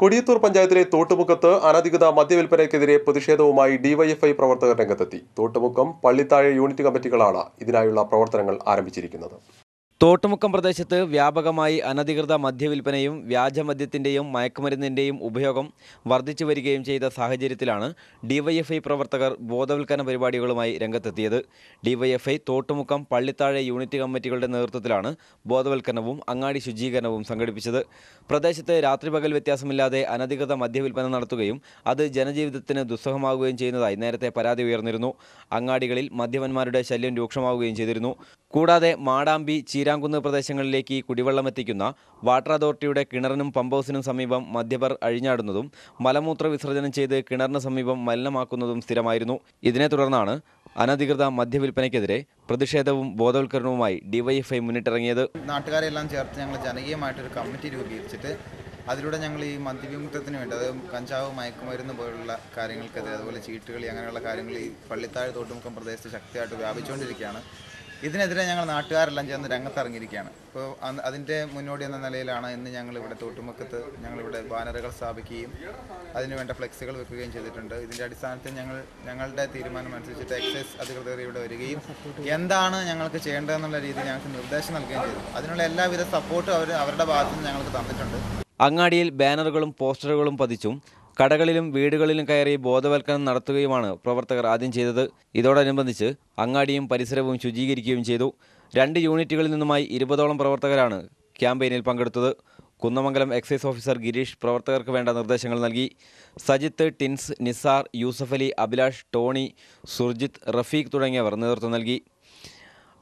കൊടിയത്തൂർ പഞ്ചായത്തിലെ തോട്ടുമുക്കത്ത് അനധികൃത മദ്യവിൽപ്പനയ്ക്കെതിരെ പ്രതിഷേധവുമായി ഡിവൈഎഫ്ഐ പ്രവർത്തകർ രംഗത്തെത്തി. തോട്ടുമുക്കം പള്ളിത്താഴെ യൂണിറ്റ് കമ്മിറ്റികളാണ് ഇതിനായുള്ള പ്രവർത്തനങ്ങൾ ആരംഭിച്ചിരിക്കുന്നത്. തോട്ടുമുക്കം പ്രദേശത്ത് വ്യാപകമായി അനധികൃത മദ്യവിൽപ്പനയും വ്യാജമദ്യത്തിന്റെയും മയക്കുമരുന്നിന്റെയും ഉപയോഗം വർദ്ധിച്ചു വരികയും ചെയ്ത സാഹചര്യത്തിലാണ് ഡിവൈഎഫ്ഐ പ്രവർത്തകർ ബോധവൽക്കരണ പരിപാടികളുമായി രംഗത്തെത്തിയത്. ഡിവൈഎഫ്ഐ തോട്ടുമുക്കം പള്ളിത്താഴെ യൂണിറ്റ് കമ്മിറ്റികളുടെ നേതൃത്വത്തിലാണ് ബോധവൽക്കരണവും അങ്ങാടി ശുചീകരണവും സംഘടിപ്പിച്ചത്. പ്രദേശത്ത് രാത്രിപകൽ വ്യത്യാസമില്ലാതെ അനധികൃത മദ്യവിൽപ്പന നടത്തുകയും അത് ജനജീവിതത്തിന് ദുസ്സഹമാവുകയും ചെയ്യുന്നതായി നേരത്തെ പരാതി ഉയർന്നിരുന്നു. അങ്ങാടികളിൽ മദ്യപന്മാരുടെ ശല്യം രൂക്ഷമാവുകയും ചെയ്തിരുന്നു. കൂടാതെ മാടാമ്പി ചീരാങ്കുന്ന് പ്രദേശങ്ങളിലേക്ക് കുടിവെള്ളം എത്തിക്കുന്ന വാട്ടർ അതോറിറ്റിയുടെ കിണറിനും പമ്പ് ഹൗസിനും സമീപം മദ്യപർ അഴിഞ്ഞാടുന്നതും മലമൂത്ര വിസർജനം ചെയ്ത് കിണറിന് സമീപം മലിനമാക്കുന്നതും സ്ഥിരമായിരുന്നു. ഇതിനെ തുടർന്നാണ് അനധികൃത മദ്യവിൽപ്പനയ്ക്കെതിരെ പ്രതിഷേധവും ബോധവൽക്കരണവുമായി ഡിവൈഎഫ്ഐ മുന്നിട്ടിറങ്ങിയത്. നാട്ടുകാരെല്ലാം ചേർത്ത് ഞങ്ങൾ ജനകീയമായിട്ടൊരു കമ്മിറ്റി രൂപീകരിച്ചിട്ട് അതിലൂടെ ഞങ്ങൾ ഈ മദ്യവിമുക്തത്തിന് വേണ്ടി അതായത് കഞ്ചാവ് മയക്കുമരുന്ന് പോലുള്ള കാര്യങ്ങൾക്കെതിരെ അതുപോലെ ചീട്ടുകളി അങ്ങനെയുള്ള കാര്യങ്ങൾ ഈ പള്ളിത്താഴ് തോട്ടുമുക്കം പ്രദേശത്ത് ശക്തിയായിട്ട് വ്യാപിച്ചുകൊണ്ടിരിക്കുകയാണ്. ഇതിനെതിരെ ഞങ്ങൾ നാട്ടുകാരെല്ലാം ചേർന്ന് രംഗത്തിറങ്ങിയിരിക്കുകയാണ്. ഇപ്പോൾ അതിന്റെ മുന്നോടി എന്ന നിലയിലാണ് ഇന്ന് ഞങ്ങൾ ഇവിടെ തോട്ടുമുക്കത്ത് ഞങ്ങളിവിടെ ബാനറുകൾ സ്ഥാപിക്കുകയും അതിനുവേണ്ട ഫ്ലെക്സുകൾ വെക്കുകയും ചെയ്തിട്ടുണ്ട്. ഇതിന്റെ അടിസ്ഥാനത്തിൽ ഞങ്ങൾ ഞങ്ങളുടെ തീരുമാനം അനുസരിച്ചിട്ട് എക്സൈസ് അധികൃതർ ഇവിടെ വരികയും എന്താണ് ഞങ്ങൾക്ക് ചെയ്യേണ്ടതെന്നുള്ള രീതിയിൽ ഞങ്ങൾക്ക് നിർദ്ദേശം നൽകുകയും ചെയ്തു. അതിനുള്ള എല്ലാവിധ സപ്പോർട്ടും അവർ അവരുടെ ഭാഗത്തുനിന്ന് ഞങ്ങൾക്ക് തന്നിട്ടുണ്ട്. അങ്ങാടിയിൽ ബാനറുകളും പോസ്റ്ററുകളും പതിച്ചും കടകളിലും വീടുകളിലും കയറി ബോധവൽക്കരണം നടത്തുകയുമാണ് പ്രവർത്തകർ ആദ്യം ചെയ്തത്. ഇതോടനുബന്ധിച്ച് അങ്ങാടിയും പരിസരവും ശുചീകരിക്കുകയും ചെയ്തു. രണ്ട് യൂണിറ്റുകളിൽ നിന്നുമായി ഇരുപതോളം പ്രവർത്തകരാണ് ക്യാമ്പയിനിൽ പങ്കെടുത്തത്. കുന്നമംഗലം എക്സൈസ് ഓഫീസർ ഗിരീഷ് പ്രവർത്തകർക്ക് വേണ്ട നിർദ്ദേശങ്ങൾ നൽകി. സജിത്ത് ടിൻസ് നിസാർ യൂസഫ് അലി അഭിലാഷ് ടോണി സുർജിത്ത് റഫീഖ് തുടങ്ങിയവർ നേതൃത്വം നൽകി.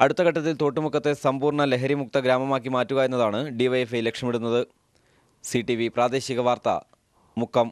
അടുത്ത ഘട്ടത്തിൽ തോട്ടുമുക്കത്തെ സമ്പൂർണ ലഹരിമുക്ത ഗ്രാമമാക്കി മാറ്റുക എന്നതാണ് ഡിവൈഎഫ്ഐ ലക്ഷ്യമിടുന്നത്. സി പ്രാദേശിക വാർത്ത മുക്കം.